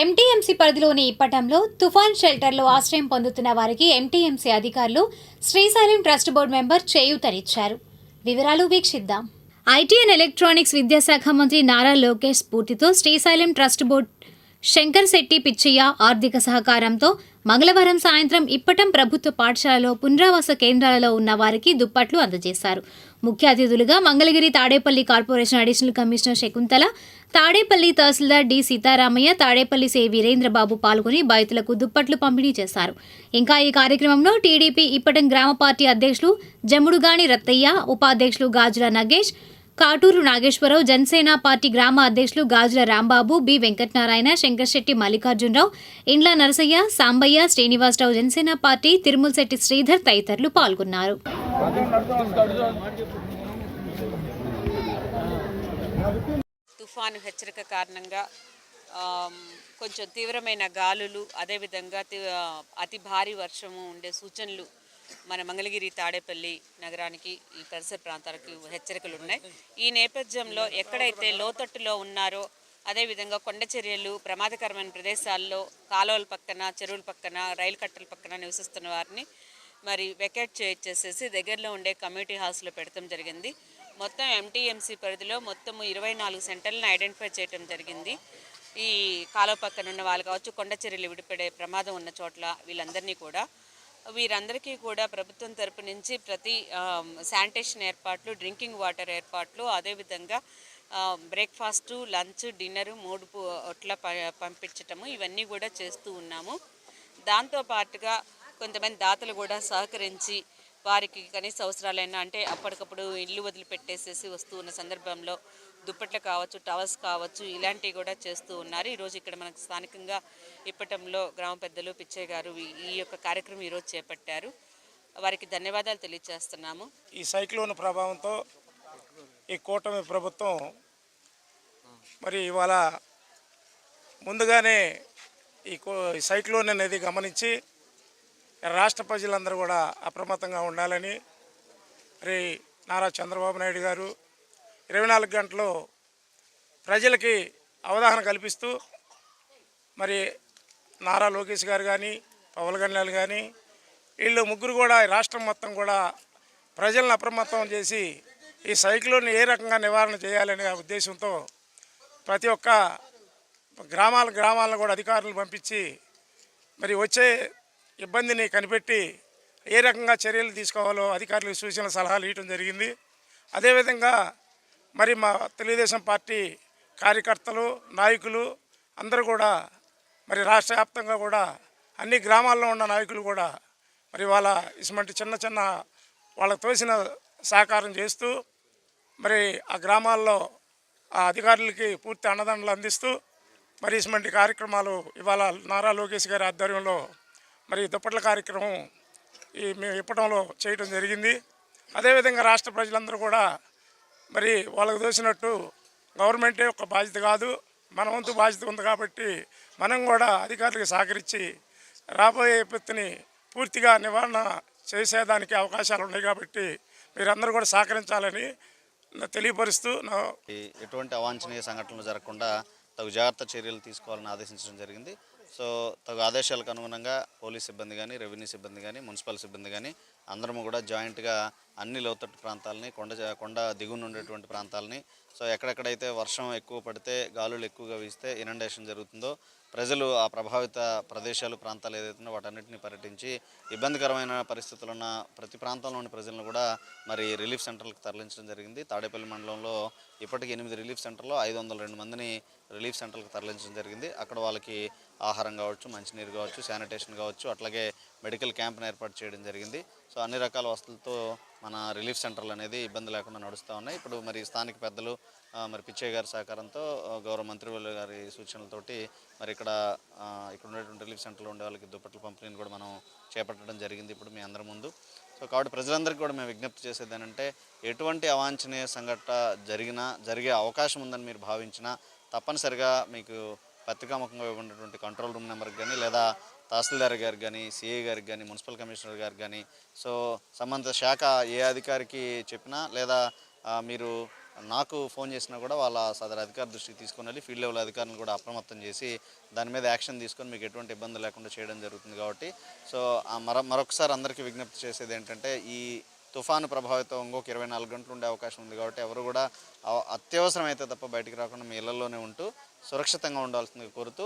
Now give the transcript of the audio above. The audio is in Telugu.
ఎంటీఎంసీ పరిధిలోని ఇప్పటంలో తుఫాన్ షెల్టర్లో ఆశ్రయం పొందుతున్న వారికి ఎంటీఎంసీ అధికారులు శ్రీశైలం ట్రస్ట్ బోర్డు మెంబర్ చేయూతనిచ్చారు వివరాలు వీక్షిద్దాం. ఐటీ అండ్ ఎలక్ట్రానిక్స్ విద్యాశాఖ మంత్రి నారా లోకేష్ స్ఫూర్తితో శ్రీశైలం ట్రస్ట్ బోర్డు శంకర్ శెట్టి పిచ్చయ్య ఆర్థిక సహకారంతో మంగళవారం సాయంత్రం ఇప్పటం ప్రభుత్వ పాఠశాలలో పునరావాస కేంద్రాలలో ఉన్న వారికి దుప్పట్లు అందజేశారు. ముఖ్య అతిథులుగా Mangalagiri Tadepalli corporation additional commissioner Shakuntala Tadepalli తహసీల్దార్ డి సీతారామయ్య తాడేపల్లి సే వీరేంద్రబాబు పాల్గొని బాధితులకు దుప్పట్లు పంపిణీ చేశారు. ఇంకా ఈ కార్యక్రమంలో టీడీపీ ఇప్పటం గ్రామ పార్టీ అధ్యక్షులు జముడుగాని రత్తయ్య ఉపాధ్యక్షులు గాజుల నగేష్ కాటూరు నాగేశ్వరరావు జనసేన పార్టీ గ్రామ అధ్యక్షులు గాజుల రాంబాబు బి వెంకటనారాయణ శంకర్శెట్టి మల్లికార్జునరావు ఇండ్ల నరసయ్య సాంబయ్య శ్రీనివాసరావు జనసేన పార్టీ తిరుమలశెట్టి శ్రీధర్ తదితరులు పాల్గొన్నారు. తుఫాను హెచ్చరిక కారణంగా కొంచెం తీవ్రమైన గాలులు అదేవిధంగా అతి భారీ వర్షము ఉండే సూచనలు మన మంగళగిరి తాడేపల్లి నగరానికి ఈ పరిసర ప్రాంతాలకు హెచ్చరికలు ఉన్నాయి. ఈ నేపథ్యంలో ఎక్కడైతే లోతట్టులో ఉన్నారో అదేవిధంగా కొండ చర్యలు ప్రమాదకరమైన ప్రదేశాల్లో కాలువల పక్కన చెరువుల పక్కన రైలు కట్టల పక్కన నివసిస్తున్న వారిని మరి వెకేట్ చేసేసి దగ్గరలో ఉండే కమ్యూనిటీ హాస్లో పెడతాం జరిగింది. మొత్తం ఎంటీఎంసీ పరిధిలో మొత్తం ఇరవై నాలుగు సెంటర్లను ఐడెంటిఫై చేయడం జరిగింది. ఈ కాలువ పక్కన ఉన్న వాళ్ళు కావచ్చు కొండ చర్యలు విడిపడే ప్రమాదం ఉన్న చోట్ల వీళ్ళందరినీ కూడా వీరందరికీ కూడా ప్రభుత్వం తరపు నుంచి ప్రతి శానిటేషన్ ఏర్పాట్లు డ్రింకింగ్ వాటర్ ఏర్పాట్లు అదేవిధంగా బ్రేక్ఫాస్ట్ లంచ్ డిన్నర్ మూడు పూట్ల ప- పంపించటము ఇవన్నీ కూడా చేస్తూ ఉన్నాము. దాంతో పాటుగా కొంతమంది దాతలు కూడా సహకరించి వారికి కనీస అవసరాలైనా అంటే అప్పటికప్పుడు ఇల్లు వదిలిపెట్టేసేసి వస్తూ ఉన్న సందర్భంలో దుప్పట్లు కావచ్చు టవల్స్ కావచ్చు ఇలాంటివి కూడా చేస్తూ ఉన్నారు. ఈరోజు ఇక్కడ మనకు స్థానికంగా ఇప్పటంలో గ్రామ పెద్దలు పిచ్చయ్య గారు ఈ- ఈ యొక్క కార్యక్రమం ఈరోజు చేపట్టారు. వారికి ధన్యవాదాలు తెలియజేస్తున్నాము ఈ సైక్లోన్ ప్రభావంతో ఈ కూటమి ప్రభుత్వం మరి ఇవాళ ముందుగానే ఈ కో- ఈ సైక్లోన్ అనేది గమనించి రాష్ట్ర ప్రజలందరూ కూడా అప్రమత్తంగా ఉండాలని మరి నారా చంద్రబాబు నాయుడు గారు ఇరవై నాలుగు గంటలు ప్రజలకి అవగాహన కల్పిస్తూ మరి నారా లోకేష్ గారు కానీ పవన్ కళ్యాణ్ కానీ వీళ్ళు ముగ్గురు కూడా ఈ రాష్ట్రం మొత్తం కూడా ప్రజలను అప్రమత్తం చేసి ఈ సైక్లోన్ ఏ రకంగా నివారణ చేయాలనే ఉద్దేశంతో ప్రతి ఒక్క గ్రామాల గ్రామాలను కూడా అధికారులు పంపించి మరి వచ్చే ఇబ్బందిని కనిపెట్టి ఏ రకంగా చర్యలు తీసుకోవాలో అధికారులకు సూచన సలహాలు ఇవ్వడం జరిగింది. అదేవిధంగా మరి మా తెలుగుదేశం పార్టీ కార్యకర్తలు నాయకులు అందరూ కూడా మరి రాష్ట్ర వ్యాప్తంగా కూడా అన్ని గ్రామాల్లో ఉన్న నాయకులు కూడా మరి వాళ్ళ ఇటువంటి చిన్న చిన్న వాళ్ళకు తోసిన సహకారం చేస్తూ మరి ఆ గ్రామాల్లో ఆ అధికారులకి పూర్తి అన్నదండలు అందిస్తూ మరి ఇటువంటి కార్యక్రమాలు ఇవాళ నారా లోకేష్ గారి ఆధ్వర్యంలో మరి దుప్పట్ల కార్యక్రమం ఈ మేము ఇప్పటంలో చేయడం జరిగింది. అదేవిధంగా రాష్ట్ర ప్రజలందరూ కూడా మరి వాళ్ళకు దోసినట్టు గవర్నమెంటే ఒక బాధ్యత కాదు. మన వంతు బాధ్యత ఉంది కాబట్టి మనం కూడా అధికారులకు సహకరించి రాబోయే విపత్తుని పూర్తిగా నివారణ చేసేదానికి అవకాశాలు ఉన్నాయి కాబట్టి మీరందరూ కూడా సహకరించాలని తెలియపరుస్తూ నా ఎటువంటి అవాంఛనీయ సంఘటనలు జరగకుండా తగు జాగ్రత్త చర్యలు తీసుకోవాలని ఆదేశించడం జరిగింది. సో తగు ఆదేశాలకు అనుగుణంగా పోలీస్ సిబ్బంది కానీ రెవెన్యూ సిబ్బంది కానీ మున్సిపల్ సిబ్బంది కానీ అందరము కూడా జాయింట్గా అన్ని లోతట్టు ప్రాంతాలని కొండ కొండ దిగున ఉండేటువంటి ప్రాంతాలని సో ఎక్కడెక్కడైతే వర్షం ఎక్కువ పడితే గాలులు ఎక్కువగా వీస్తే ఇనండేషన్ జరుగుతుందో ప్రజలు ఆ ప్రభావిత ప్రదేశాలు ప్రాంతాలు ఏదైతే వాటన్నిటిని పర్యటించి ఇబ్బందికరమైన పరిస్థితులు ఉన్న ప్రతి ప్రాంతంలోని ప్రజలను కూడా మరి రిలీఫ్ సెంటర్లకు తరలించడం జరిగింది. తాడేపల్లి మండలంలో ఇప్పటికి ఎనిమిది రిలీఫ్ సెంటర్లో ఐదు వందల రెండు మందిని రిలీఫ్ సెంటర్లకు తరలించడం జరిగింది. అక్కడ వాళ్ళకి ఆహారం కావచ్చు మంచినీరు కావచ్చు శానిటేషన్ కావచ్చు అట్లాగే మెడికల్ క్యాంప్ను ఏర్పాటు చేయడం జరిగింది. సో అన్ని రకాల వసతులతో మన రిలీఫ్ సెంటర్లు అనేది ఇబ్బంది లేకుండా నడుస్తూ ఉన్నాయి. ఇప్పుడు మరి స్థానిక పెద్దలు మరి పిచ్చయ్య గారి సహకారంతో గౌరవ మంత్రివర్యులు గారి సూచనలతోటి మరి ఇక్కడ ఇక్కడ ఉన్నటువంటి రిలీఫ్ సెంటర్లో ఉండే వాళ్ళకి దుప్పట్ల పంపిణీని కూడా మనం చేపట్టడం జరిగింది ఇప్పుడు మీ అందరి ముందు. సో కాబట్టి ప్రజలందరికీ కూడా మేము విజ్ఞప్తి చేసేది ఏంటంటే ఎటువంటి అవాంఛనీయ సంఘటన జరిగినా జరిగే అవకాశం ఉందని మీరు భావించినా తప్పనిసరిగా మీకు పత్రికాముఖంగా ఇవ్వబడినటువంటి కంట్రోల్ రూమ్ నెంబర్కి కానీ లేదా తహసీల్దార్ గారికి కానీ సిఐ గారికి కానీ మున్సిపల్ కమిషనర్ గారికి కానీ సో సంబంధిత శాఖ ఏ అధికారికి చెప్పినా లేదా మీరు నాకు ఫోన్ చేసినా కూడా వాళ్ళ సదరు అధికారి దృష్టికి తీసుకొని వెళ్ళి ఫీల్డ్ లెవెల్ అధికారులను కూడా అప్రమత్తం చేసి దాని మీద యాక్షన్ తీసుకొని మీకు ఎటువంటి ఇబ్బంది లేకుండా చేయడం జరుగుతుంది కాబట్టి సో మర మరొకసారి అందరికీ విజ్ఞప్తి చేసేది ఏంటంటే ఈ తుఫాను ప్రభావితం ఇంకొక ఇరవై నాలుగు గంటలు ఉండే అవకాశం ఉంది కాబట్టి ఎవరు కూడా అత్యవసరం అయితే తప్ప బయటికి రాకుండా మీ ఇళ్ళలోనే ఉంటూ సురక్షితంగా ఉండాల్సిందిగా కోరుతూ